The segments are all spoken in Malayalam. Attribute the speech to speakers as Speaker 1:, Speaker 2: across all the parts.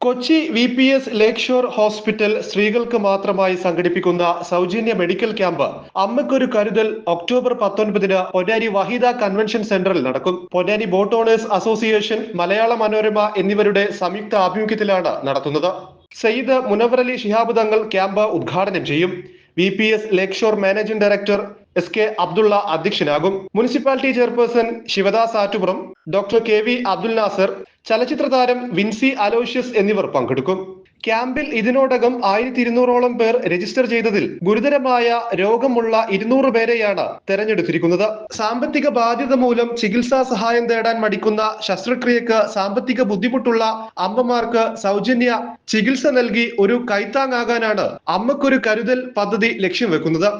Speaker 1: Kochi V P S Lakeshore hospital സ്ത്രീകൾക്ക് മാത്രമായി സംഘടിപ്പിക്കുന്ന സൗജന്യ മെഡിക്കൽ ക്യാമ്പ് അമ്മയ്ക്കൊരു കരുതൽ ഒക്ടോബർ പത്തൊൻപതിന് പൊന്നാനി വഹീദ കൺവെൻഷൻ സെന്ററിൽ നടക്കും. Ponnani boat owners association Malayala Manorama എന്നിവരുടെ സംയുക്ത ആഭിമുഖ്യത്തിലാണ് നടത്തുന്നത്. സയ്യിദ് മുനവറലി ശിഹാബ് തങ്ങൾ ക്യാമ്പ് ഉദ്ഘാടനം ചെയ്യും. V P S Lakeshore managing director S K Abdulla അധ്യക്ഷനാകും. Municipality chairperson Sivadas Attupuram doctor K V Abdul Nasar ചലച്ചിത്ര താരം വിൻസി അലോഷ്യസ് എന്നിവർ പങ്കെടുക്കും. ക്യാമ്പിൽ ഇതിനോടകം ആയിരത്തി ഇരുന്നൂറോളം പേർ രജിസ്റ്റർ ചെയ്തതിൽ ഗുരുതരമായ രോഗമുള്ള ഇരുന്നൂറ് പേരെയാണ് തെരഞ്ഞെടുത്തിരിക്കുന്നത്. സാമ്പത്തിക ബാധ്യത മൂലം ചികിത്സാ സഹായം തേടാൻ മടിക്കുന്ന ശസ്ത്രക്രിയക്ക് സാമ്പത്തിക ബുദ്ധിമുട്ടുള്ള അമ്മമാർക്ക് സൗജന്യ ചികിത്സ നൽകി ഒരു കൈത്താങ്ങാകാനാണ് അമ്മക്കൊരു കരുതൽ പദ്ധതി ലക്ഷ്യം വെക്കുന്നത്.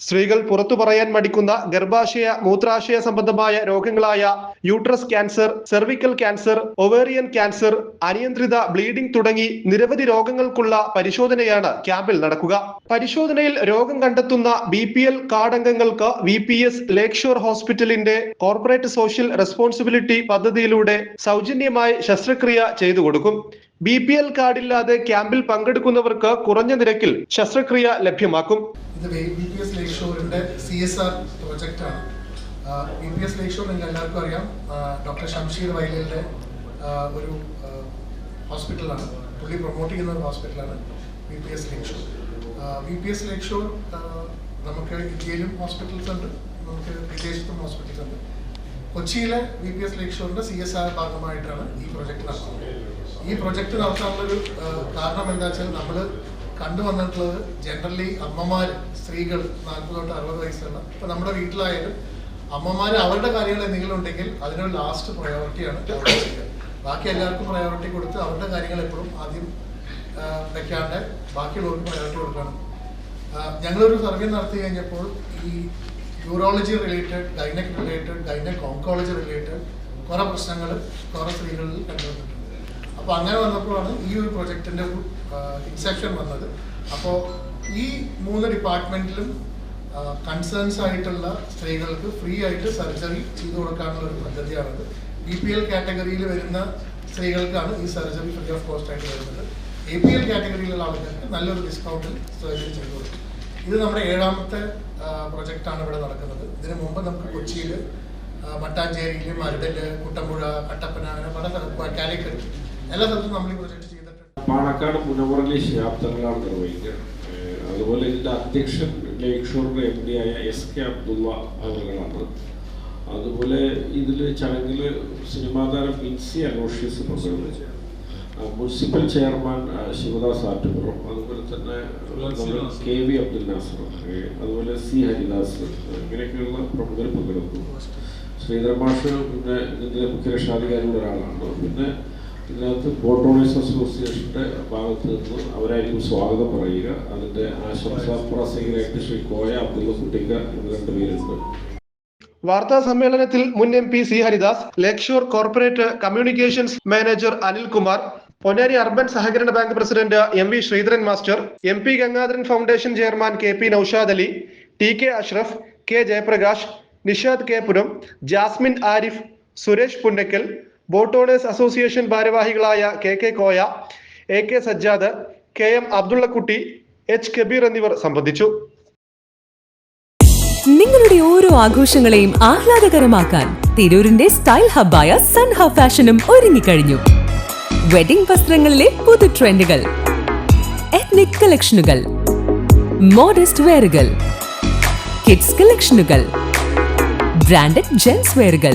Speaker 1: സ്ത്രീകൾ പുറത്തു പറയാൻ മടിക്കുന്ന ഗർഭാശയ മൂത്രാശയ സംബന്ധമായ രോഗങ്ങളായ uterus cancer cervical cancer ovarian cancer അനിയന്ത്രിത bleeding തുടങ്ങി നിരവധി രോഗങ്ങൾക്കുള്ള പരിശോധനയാണ് ക്യാമ്പിൽ നടക്കുക. പരിശോധനയിൽ രോഗം കണ്ടെത്തുന്ന ബി പി എൽ കാർഡ് അംഗങ്ങൾക്ക് V P S Lakeshore ഹോസ്പിറ്റലിന്റെ കോർപ്പറേറ്റ് സോഷ്യൽ റെസ്പോൺസിബിലിറ്റി പദ്ധതിയിലൂടെ സൗജന്യമായി ശസ്ത്രക്രിയ ചെയ്തു കൊടുക്കും. ബി പി എൽ കാർഡില്ലാതെ ക്യാമ്പിൽ പങ്കെടുക്കുന്നവർക്ക് കുറഞ്ഞ നിരക്കിൽ ശസ്ത്രക്രിയ ലഭ്യമാക്കും.
Speaker 2: ഇത് B P S lake C S R project ആണ്. ബി പി എസ് ലേക്ക് ഷോർ എല്ലാവർക്കും അറിയാം. ഡോക്ടർ ഷംഷീർ വൈലിയുടെ ഒരു ഹോസ്പിറ്റലാണ് പുള്ളി പ്രൊമോട്ട് ചെയ്യുന്ന ഒരു ഹോസ്പിറ്റലാണ് B P S Lakeshore B P S Lakeshore നമുക്ക് ഇന്ത്യയിലും ഹോസ്പിറ്റൽസ് ഉണ്ട്. നമുക്ക് വിദേശത്തും ഹോസ്പിറ്റൽസ് ഉണ്ട്. കൊച്ചിയിലെ B P S lake C S R ഭാഗമായിട്ടാണ് ഈ പ്രൊജക്ട് നടത്തുന്നത് ഈ പ്രൊജക്ട് നടത്താനുള്ളൊരു കാരണം എന്താ വെച്ചാൽ നമ്മൾ കണ്ടുവന്നിട്ടുള്ളത് ജനറലി അമ്മമാർ സ്ത്രീകൾ നാൽപ്പത് തൊട്ട് അറുപത് വയസ്സുള്ള ഇപ്പൊ നമ്മുടെ വീട്ടിലായാലും അമ്മമാർ അവരുടെ കാര്യങ്ങൾ എന്തെങ്കിലും ഉണ്ടെങ്കിൽ അതിനൊരു ലാസ്റ്റ് പ്രയോറിറ്റിയാണ് ബാക്കി എല്ലാവർക്കും പ്രയോറിറ്റി കൊടുത്ത് അവരുടെ കാര്യങ്ങൾ എപ്പോഴും ആദ്യം വെക്കാണ്ട് ബാക്കിയുള്ളവർക്ക് പ്രയോറിറ്റി കൊടുക്കണം. ഞങ്ങളൊരു സർവേ നടത്തി കഴിഞ്ഞപ്പോൾ ഈ urology related gynaec related gynaec oncology related കുറെ പ്രശ്നങ്ങൾ കുറെ സ്ത്രീകളിൽ കണ്ടുവന്നിട്ടുണ്ട്. അപ്പോൾ അങ്ങനെ വന്നപ്പോഴാണ് ഈ ഒരു പ്രൊജക്ടിന്റെ ഇൻസെപ്ഷൻ വന്നത്. അപ്പോൾ ഈ മൂന്ന് ഡിപ്പാർട്ട്മെന്റിലും കൺസേൺസ് ആയിട്ടുള്ള സ്ത്രീകൾക്ക് ഫ്രീ ആയിട്ട് സർജറി ചെയ്തു കൊടുക്കാനുള്ള ഒരു പദ്ധതിയാണത്. ബി പി എൽ കാറ്റഗറിയിൽ വരുന്ന സ്ത്രീകൾക്കാണ് ഈ സർജറി ഫ്രീ ഓഫ് കോസ്റ്റ് ആയിട്ട് വരുന്നത്. എ പി എൽ കാറ്റഗറിയിലുള്ള ആൾക്കാർക്ക് നല്ലൊരു ഡിസ്കൗണ്ടിൽ സർജറി ചെയ്തു കൊടുക്കും. ഇത് നമ്മുടെ ഏഴാമത്തെ പ്രൊജക്റ്റാണ് ഇവിടെ നടക്കുന്നത്. ഇതിനു മുമ്പ് നമുക്ക് കൊച്ചിയിൽ മട്ടാഞ്ചേരിയിൽ മരുതൽ കുട്ടമ്പുഴ കട്ടപ്പന അങ്ങനെ പല സ്ഥലത്ത് കാലിക്കറ്റ് എല്ലാ സ്ഥലത്തും നമ്മൾ പ്രൊജക്ട് ചെയ്തിട്ടുണ്ട്.
Speaker 3: പാണക്കാട് മുനവറിലെ ശിഹാബ്ദങ്ങളാണ് നിർവഹിക്കുന്നത് അതുപോലെ ഇതിന്റെ അധ്യക്ഷൻ ലേക്ഷോറിന്റെ എം ഡി ആയ എസ് കെ അബ്ദുള്ള അവരുകളാണ്. അതുപോലെ ഇതിൽ ചടങ്ങിൽ സിനിമാ താരം മിൻസി അലോഷ്യസ് പങ്കെടുത്തു. Municipal chairman Sivadas Attupuram. അതുപോലെ തന്നെ കെ വി അബ്ദുൽ നാസർ അതുപോലെ സി ഹരിദാസ് ഇങ്ങനെയൊക്കെയുള്ള പ്രമുഖർ പങ്കെടുക്കുന്നു ശ്രീധർ മാഷ് പിന്നെ ഇതിന്റെ മുഖ്യ രക്ഷാധികാരിയുടെ ഒരാളാണ്. പിന്നെ ഇതിനകത്ത് ബോട്ട് അസോസിയേഷന്റെ ഭാഗത്ത് നിന്ന് അവരായിരിക്കും സ്വാഗതം പറയുക. അതിന്റെ ആശംസാ പ്രസംഗരായിട്ട് ശ്രീ കോയ അബ്ദുള്ള കുട്ടിക്ക രണ്ടുപേരുണ്ട്
Speaker 1: വാർത്താ സമ്മേളനത്തിൽ മുൻ M P C Haridas Lakeshore corporate communications manager Anilkumar Ponnari urban സഹകരണ bank president M V Sreedharan master M P Gangadharan foundation chairman K P Naushad Ali T K Ashraf K Jayaprakash Nishad K Puram Jasmin Arif Suresh Punnakkal boat owners association ഭാരവാഹികളായ K K Koya A K Sajjad K M Abdullakutty H Kabeer എന്നിവർ സംബന്ധിച്ചു.
Speaker 4: നിങ്ങളുടെ ഓരോ ആഘോഷങ്ങളെയും ആഹ്ലാദകരമാക്കാൻ തിരൂരിന്റെ സ്റ്റൈൽ ഹബ്ബായ സൻഹ ഫാഷനും ഒരുങ്ങിക്കഴിഞ്ഞു വെഡിംഗ് വസ്ത്രങ്ങളിലെ പുതു ട്രെൻഡുകൾ എത്നിക് കളക്ഷനുകൾ മോഡസ്റ്റ് വെയറുകൾ കിഡ്സ് കളക്ഷനുകൾ ബ്രാൻഡഡ് ജെൻസ് വെയറുകൾ